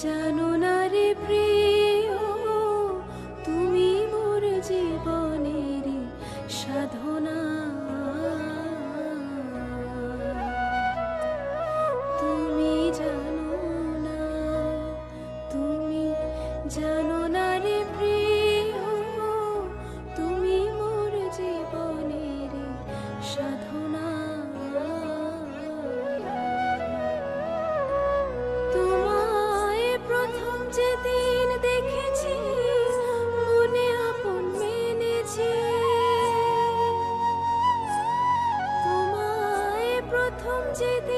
জানো প্রথম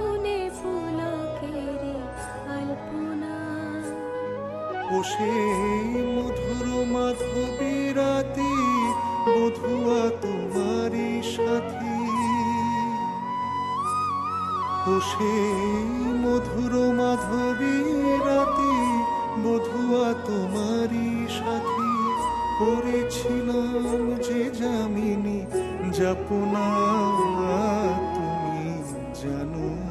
সেই মধুর মাধবী রাতি বধুয়া তোমারই সাথী। ও মধুর মাধবী রাতি বধুয়া তোমারই সাথী। করেছিলাম যে জামিনী যাপনা তুমি জানো।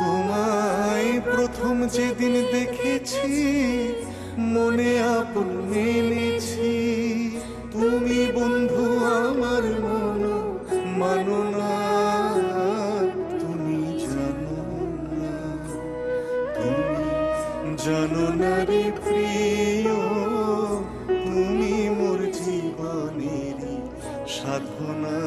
তোমায় প্রথম যেদিন দেখেছি, মনে আপন মেনেছি। তুমি বন্ধু আমার মন, মানো তুমি জানো না। তুমি জানো না রে প্রিয়, তুমি মোর জীবনের সাধনা।